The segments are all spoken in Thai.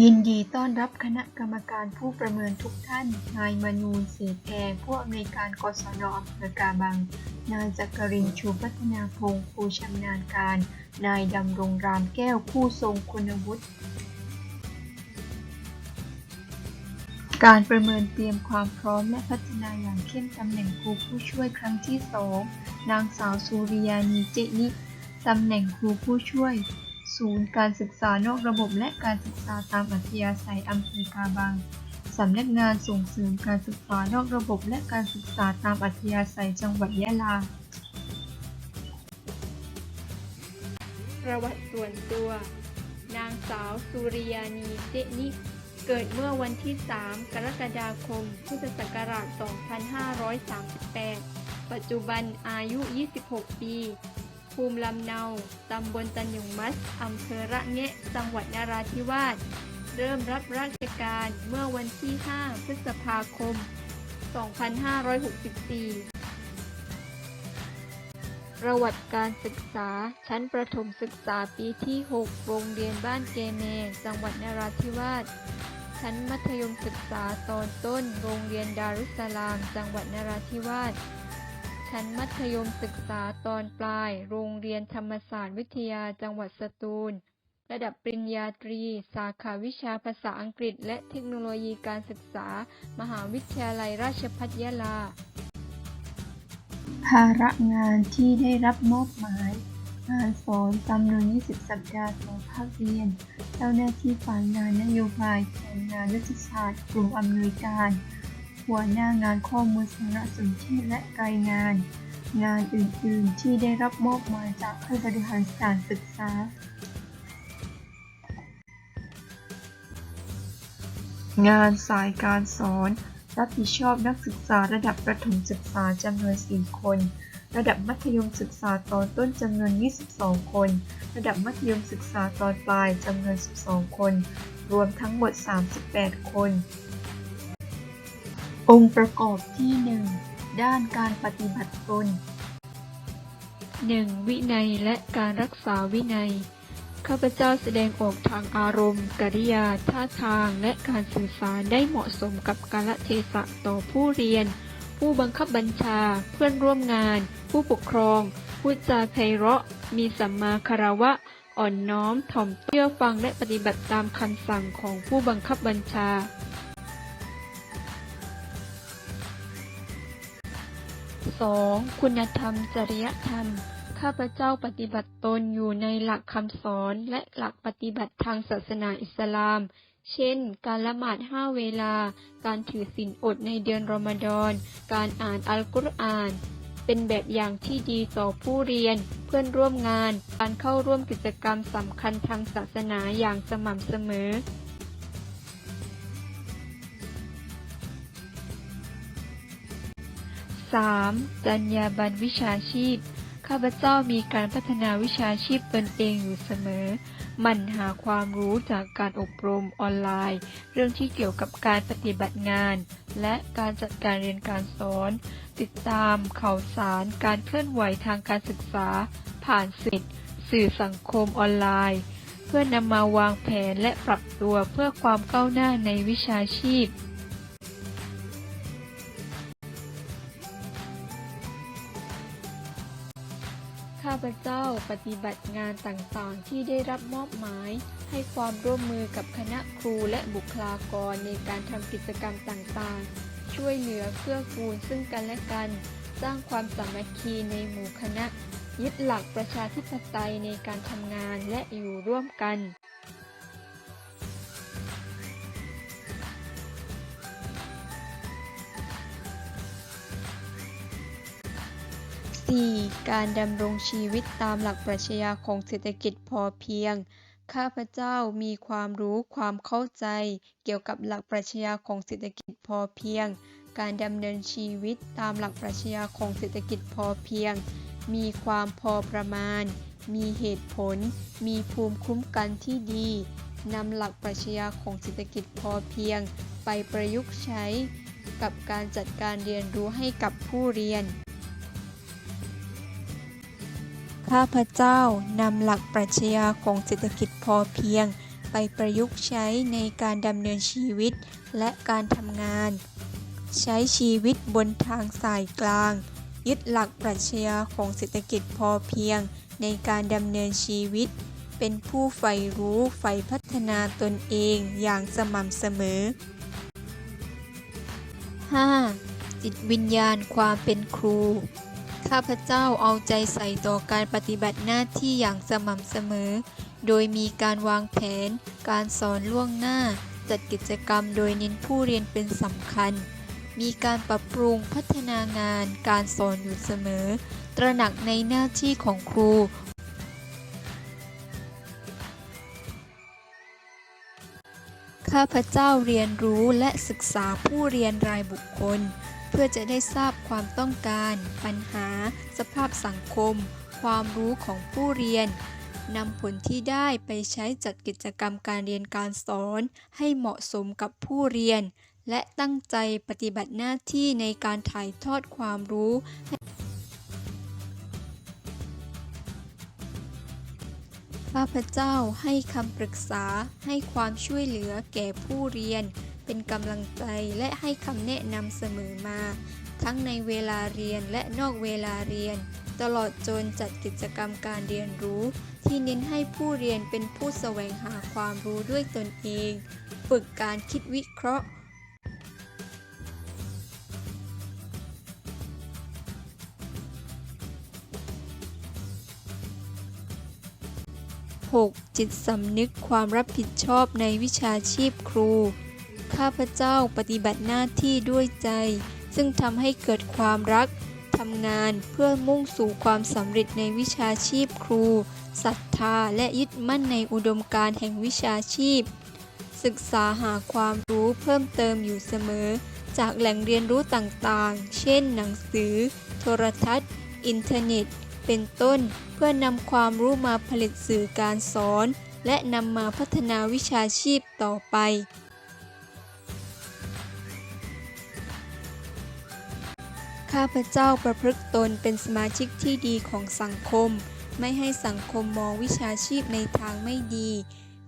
ยินดีต้อนรับคณะกรรมการผู้ประเมินทุกท่าน นายมนูนศรีแพรผู้อำนวยการกศนอำเภอกาบัง นายจักรินชูพัฒนาพงศ์ผู้ชำนาญการ นายดำรงรามแก้วผู้ทรงคุณวุฒิ การประเมินเตรียมความพร้อมและพัฒนาอย่างเข้มตำแหน่งครูผู้ช่วยครั้งที่สองนางสาวสุริยานีเจนิตำแหน่งครูผู้ช่วย ศูนย์การศึกษานอกระบบและการศึกษาตามอัธยาศัยอำเภอกาบัง สำนักงานส่งเสริมการศึกษานอกระบบและการศึกษาตามอัธยาศัยจังหวัดยะลา ประวัติส่วนตัว นางสาวสุริยานีเจนิเกิดเมื่อวันที่ 3 กรกฎาคม พุทธศักราช 2538 ปัจจุบันอายุ 26 ปี ภูมิลำเนา ตำบลตันยงมัดอำเภอระแงะ จังหวัดนราธิวาส เริ่มรับราชการเมื่อวันที่ 5 พฤษภาคม 2564 ประวัติการศึกษา ชั้นประถมศึกษาปีที่ 6 โรงเรียนบ้านเกเม จังหวัดนราธิวาส ชั้นมัธยมศึกษาตอนต้น โรงเรียนดารุสสลาม จังหวัดนราธิวาส ชั้นมัธยมศึกษาตอนปลาย โรงเรียนธรรมศาสตร์วิทยาจังหวัดสตูล ระดับปริญญาตรี สาขาวิชาภาษาอังกฤษ และเทคโนโลยีการศึกษา มหาวิทยาลัยราชภัฏยะลา ภาระงานที่ได้รับมอบหมายงานสอนจำนวน 20 สัปดาห์ต่อภาคเรียน เจ้าหน้าที่ฝ่ายงานนโยบายแผนงานยุทธศาสตร์กลุ่มอำนวยการ หัวหน้างานข้อมูลสารสนเทศและรายงาน งานอื่น ๆ ที่ได้รับมอบหมายจากผู้บริหารสถานศึกษา งานสายการสอน รับผิดชอบนักศึกษาระดับประถมศึกษาจำนวน 4 คน ระดับมัธยมศึกษาตอนต้นจำนวน 22 คน ระดับมัธยมศึกษาตอนปลายจำนวน 12 คน รวมทั้งหมด 38 คน องค์ประกอบที่ 1 ด้านการปฏิบัติตน 1. วินัยและการรักษาวินัย ข้าพเจ้าแสดงออกทางอารมณ์ กริยา ท่าทาง และการสื่อสารได้เหมาะสมกับกาลเทศะต่อผู้เรียน ผู้บังคับบัญชา เพื่อนร่วมงาน ผู้ปกครอง พูดจาไพเราะ มีสัมมาคารวะ อ่อนน้อมถ่อมเชื่อฟังและปฏิบัติตามคำสั่งของผู้บังคับบัญชา 2. คุณธรรม จริยธรรม ข้าพเจ้าปฏิบัติตนอยู่ในหลักคำสอนและหลักปฏิบัติทางศาสนาอิสลาม เช่น การละหมาดห้าเวลา การถือศีลอดในเดือนรอมฎอน การอ่านอัลกุรอาน เป็นแบบอย่างที่ดีต่อผู้เรียน เพื่อนร่วมงาน การเข้าร่วมกิจกรรมสำคัญทางศาสนาอย่างสม่ำเสมอ 3. จรรยาบรรณวิชาชีพ ข้าพเจ้ามีการพัฒนาวิชาชีพตนเองอยู่เสมอหมั่นหาความรู้จากการอบรมออนไลน์ เรื่องที่เกี่ยวกับการปฏิบัติงาน และการจัดการเรียนการสอน ติดตามข่าวสารการเคลื่อนไหวทางการศึกษา ผ่านสื่อสื่อสังคมออนไลน์ เพื่อนำมาวางแผนและปรับตัวเพื่อความก้าวหน้าในวิชาชีพ พเจ้าปฏิบัติงานต่างๆ ที่ได้รับมอบหมาย ให้ความร่วมมือกับคณะครูและบุคลากรในการทำกิจกรรมต่างๆ ช่วยเหลือเกื้อกูลซึ่งกันและกัน สร้างความสามัคคีในหมู่คณะ ยึดหลักประชาธิปไตยในการทำงานและอยู่ร่วมกัน 4. การดำรงชีวิตตามหลักปรัชญาของเศรษฐกิจพอเพียง ข้าพเจ้ามีความรู้ความเข้าใจ เกี่ยวกับหลักปรัชญาของเศรษฐกิจพอเพียง การดำเนินชีวิตตามหลักปรัชญาของเศรษฐกิจพอเพียง มีความพอประมาณ มีเหตุผล มีภูมิคุ้มกันที่ดี นำหลักปรัชญาของเศรษฐกิจพอเพียง ไปประยุกต์ใช้ กับการจัดการเรียนรู้ให้กับผู้เรียน ข้าพเจ้านำหลักปรัชญาของเศรษฐกิจพอเพียง ไปประยุกต์ใช้ในการดำเนินชีวิตและการทำงาน ใช้ชีวิตบนทางสายกลาง ยึดหลักปรัชญาของเศรษฐกิจพอเพียง ในการดำเนินชีวิต เป็นผู้ใฝ่รู้ใฝ่พัฒนาตนเองอย่างสม่ำเสมอ 5. จิตวิญญาณความเป็นครู ข้าพเจ้าเอาใจใส่ต่อการปฏิบัติหน้าที่อย่างสม่ำเสมอ โดยมีการวางแผน การสอนล่วงหน้า จัดกิจกรรมโดยเน้นผู้เรียนเป็นสำคัญ มีการปรับปรุงพัฒนางาน การสอนอยู่เสมอ ตระหนักในหน้าที่ของครูข้าพเจ้าเรียนรู้และศึกษาผู้เรียนรายบุคคล เพื่อจะได้ทราบความต้องการ ปัญหา สภาพสังคม ความรู้ของผู้เรียนนำผลที่ได้ไปใช้จัดกิจกรรมการเรียนการสอน ให้เหมาะสมกับผู้เรียน และตั้งใจปฏิบัติหน้าที่ในการถ่ายทอดความรู้ข้าพเจ้าให้คำปรึกษาให้ความช่วยเหลือแก่ผู้เรียน เป็นกำลังใจและให้คำแนะนำเสมอมา ทั้งในเวลาเรียนและนอกเวลาเรียน ตลอดจนจัดกิจกรรมการเรียนรู้ ที่เน้นให้ผู้เรียนเป็นผู้แสวงหาความรู้ด้วยตนเอง ฝึกการคิดวิเคราะห์ 6. จิตสำนึกความรับผิดชอบในวิชาชีพครู ข้าพเจ้าปฏิบัติหน้าที่ด้วยใจ ซึ่งทำให้เกิดความรักทำงานเพื่อมุ่งสู่ความสำเร็จในวิชาชีพครูศรัทธาและยึดมั่นในอุดมการแห่งวิชาชีพ ศึกษาหาความรู้เพิ่มเติมอยู่เสมอ จากแหล่งเรียนรู้ต่างๆ เช่น หนังสือ โทรทัศน์ อินเทอร์เน็ต เป็นต้น เพื่อนำความรู้มาผลิตสื่อการสอน และนำมาพัฒนาวิชาชีพต่อไป ข้าพเจ้าประพฤติตนเป็นสมาชิกที่ดีของสังคม ไม่ให้สังคมมองวิชาชีพในทางไม่ดี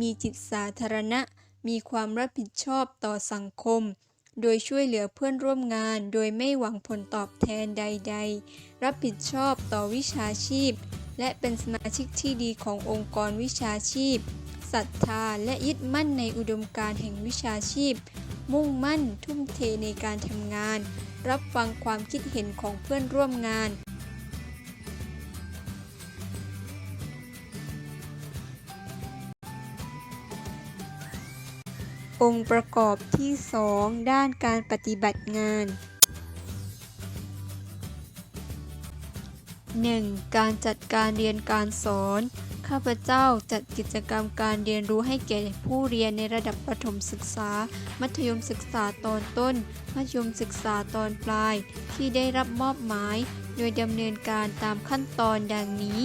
มีจิตสาธารณะ มีความรับผิดชอบต่อสังคม โดยช่วยเหลือเพื่อนร่วมงาน โดยไม่หวังผลตอบแทนใด ๆ รับผิดชอบต่อวิชาชีพ และเป็นสมาชิกที่ดีขององค์กรวิชาชีพศรัทธาและยึดมั่นในอุดมการณ์แห่งวิชาชีพ มุ่งมั่นทุ่มเทในการทำงาน รับฟังความคิดเห็นของเพื่อนร่วมงาน องค์ประกอบที่ 2 ด้านการปฏิบัติงาน 1. การจัดการเรียนการสอน ข้าพเจ้าจัดกิจกรรมการเรียนรู้ให้แก่ผู้เรียนในระดับประถมศึกษา มัธยมศึกษาตอนต้น มัธยมศึกษาตอนปลาย ที่ได้รับมอบหมาย โดยดำเนินการตามขั้นตอนดังนี้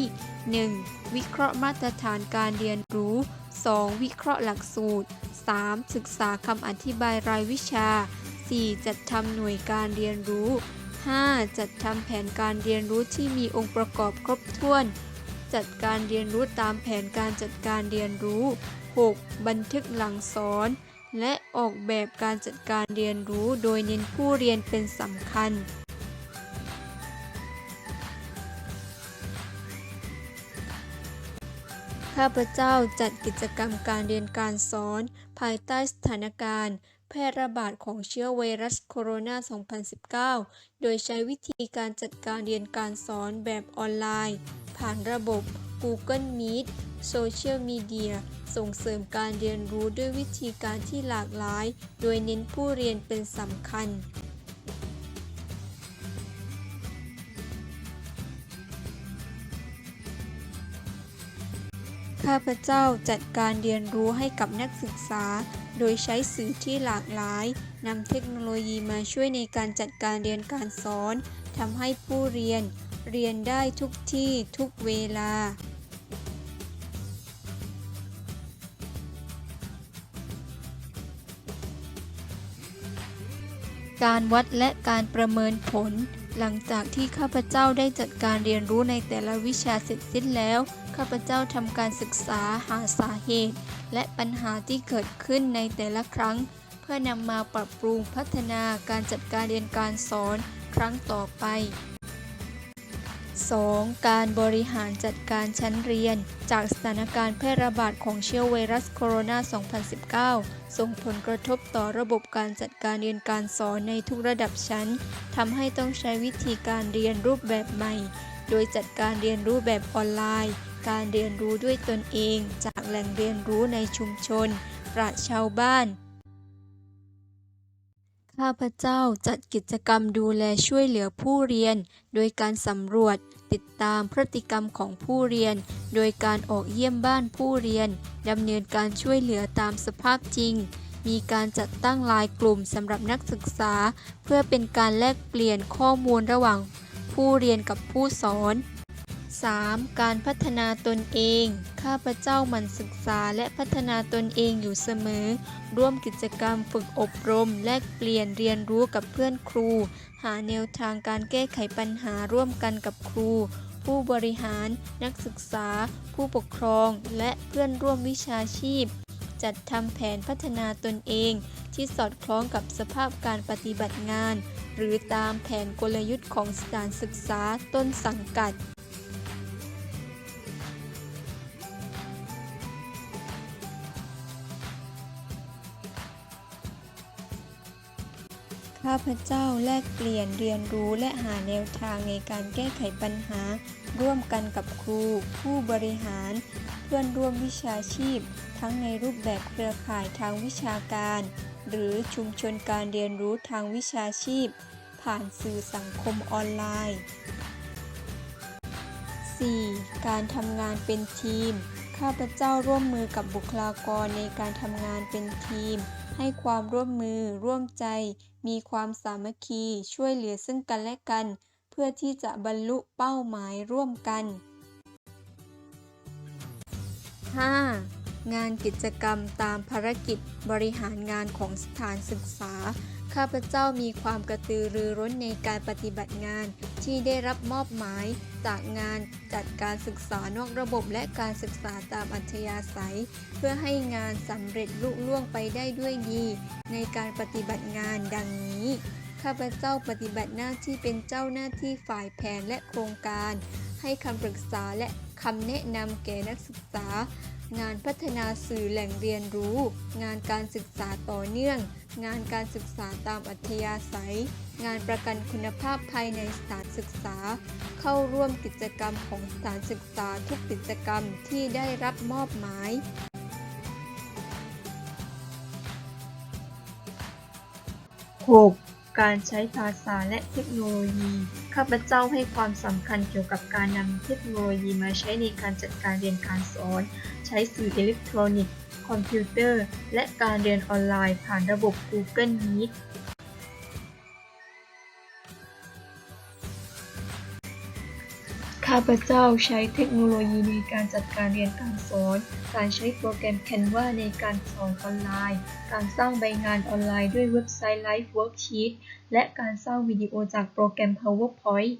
1. วิเคราะห์มาตรฐานการเรียนรู้ 2. วิเคราะห์หลักสูตร 3. ศึกษาคำอธิบายรายวิชา 4. จัดทำหน่วยการเรียนรู้ 5. จัดทำแผนการเรียนรู้ที่มีองค์ประกอบครบถ้วน จัดการเรียนรู้ตามแผนการจัดการเรียนรู้ 6. บันทึกหลังสอน และออกแบบการจัดการเรียนรู้โดยเน้นผู้เรียนเป็นสำคัญ ข้าพเจ้าจัดกิจกรรมการเรียนการสอน ภายใต้สถานการณ์ แพร่ระบาดของเชื้อไวรัสโคโรนา 2019 โดยใช้วิธีการจัดการเรียนการสอนแบบออนไลน์ ผ่านระบบ Google Meet โซเชียลมีเดียส่งเสริมการเรียนรู้ด้วยวิธีการที่หลากหลาย โดยเน้นผู้เรียนเป็นสำคัญข้าพเจ้าจัดการเรียนรู้ให้กับนักศึกษา ดยใช้สื่อที่หลากหลายนำเทคโนโลยีมาช่วยในการจัดการเรียนการสอนทำให้ผู้เรียน เรียนได้ทุกที่ทุกเวลา การวัดและการประเมินผล หลังจากที่ข้าพเจ้าได้จัดการเรียนรู้ในแต่ละวิชาเสร็จสิ้นแล้ว ข้าพเจ้าทำการศึกษาหาสาเหตุ และปัญหาที่เกิดขึ้นในแต่ละครั้ง เพื่อนำมาปรับปรุงพัฒนาการจัดการเรียนการสอนครั้งต่อไป 2. การบริหารจัดการชั้นเรียน จากสถานการณ์แพร่ระบาดของเชื้อไวรัสโคโรนา 2019 ส่งผลกระทบต่อระบบการจัดการเรียนการสอนในทุกระดับชั้นทำให้ต้องใช้วิธีการเรียนรูปแบบใหม่ โดยจัดการเรียนรู้แบบออนไลน์ การเรียนรู้ด้วยตนเองจากแหล่งเรียนรู้ในชุมชน ปราชชาวบ้าน ข้าพเจ้าจัดกิจกรรมดูแลช่วยเหลือผู้เรียน โดยการสำรวจติดตามพฤติกรรมของผู้เรียน โดยการออกเยี่ยมบ้านผู้เรียนดำเนินการช่วยเหลือตามสภาพจริงมีการจัดตั้งไลน์กลุ่มสำหรับนักศึกษา เพื่อเป็นการแลกเปลี่ยนข้อมูลระหว่างผู้เรียนกับผู้สอน 3. การพัฒนาตนเอง ข้าพเจ้ามั่นศึกษาและพัฒนาตนเองอยู่เสมอ ร่วมกิจกรรมฝึกอบรม แลกเปลี่ยนเรียนรู้กับเพื่อนครู หาแนวทางการแก้ไขปัญหาร่วมกันกับครู ผู้บริหาร นักศึกษา ผู้ปกครอง และเพื่อนร่วมวิชาชีพ จัดทำแผนพัฒนาตนเอง ที่สอดคล้องกับสภาพการปฏิบัติงาน หรือตามแผนกลยุทธ์ของสถานศึกษาต้นสังกัด ข้าพเจ้าแลกเปลี่ยนเรียนรู้และหาแนวทางในการแก้ไขปัญหา ร่วมกันกับครู ผู้บริหาร เพื่อนร่วมวิชาชีพ ทั้งในรูปแบบเครือข่ายทางวิชาการ หรือชุมชนการเรียนรู้ทางวิชาชีพ ผ่านสื่อสังคมออนไลน์ 4. การทำงานเป็นทีม ข้าพเจ้าร่วมมือกับบุคลากรในการทำงานเป็นทีม ให้ความร่วมมือร่วมใจ มีความสามัคคีช่วยเหลือซึ่งกันและกัน เพื่อที่จะบรรลุเป้าหมายร่วมกัน 5. งานกิจกรรมตามภารกิจบริหารงานของสถานศึกษา ข้าพเจ้ามีความกระตือรือร้นในการปฏิบัติงานที่ได้รับมอบหมายจากงานจัดการศึกษานอกระบบและการศึกษาตามอัธยาศัย เพื่อให้งานสำเร็จลุล่วงไปได้ด้วยดี ในการปฏิบัติงานดังนี้ข้าพเจ้าปฏิบัติหน้าที่เป็นเจ้าหน้าที่ฝ่ายแผนและโครงการ ให้คำปรึกษาและคำแนะนำแก่นักศึกษา งานพัฒนาสื่อแหล่งเรียนรู้ งานการศึกษาต่อเนื่อง งานการศึกษาตามอัธยาศัย งานประกันคุณภาพภายในสถานศึกษา เข้าร่วมกิจกรรมของสถานศึกษาทุกกิจกรรมที่ได้รับมอบหมาย 6. การใช้ภาษาและเทคโนโลยี ข้าพเจ้าให้ความสำคัญเกี่ยวกับการนำเทคโนโลยีมาใช้ในการจัดการเรียนการสอน ใช้สื่ออิเล็กทรอนิกส์ คอมพิวเตอร์ และการเรียนออนไลน์ผ่านระบบ Google Meet ข้าพเจ้าใช้เทคโนโลยีในการจัดการเรียนการสอน การใช้โปรแกรม Canva ในการสอนออนไลน์ การสร้างใบงานออนไลน์ด้วยเว็บไซต์ Live Worksheet และการสร้างวิดีโอจากโปรแกรม PowerPoint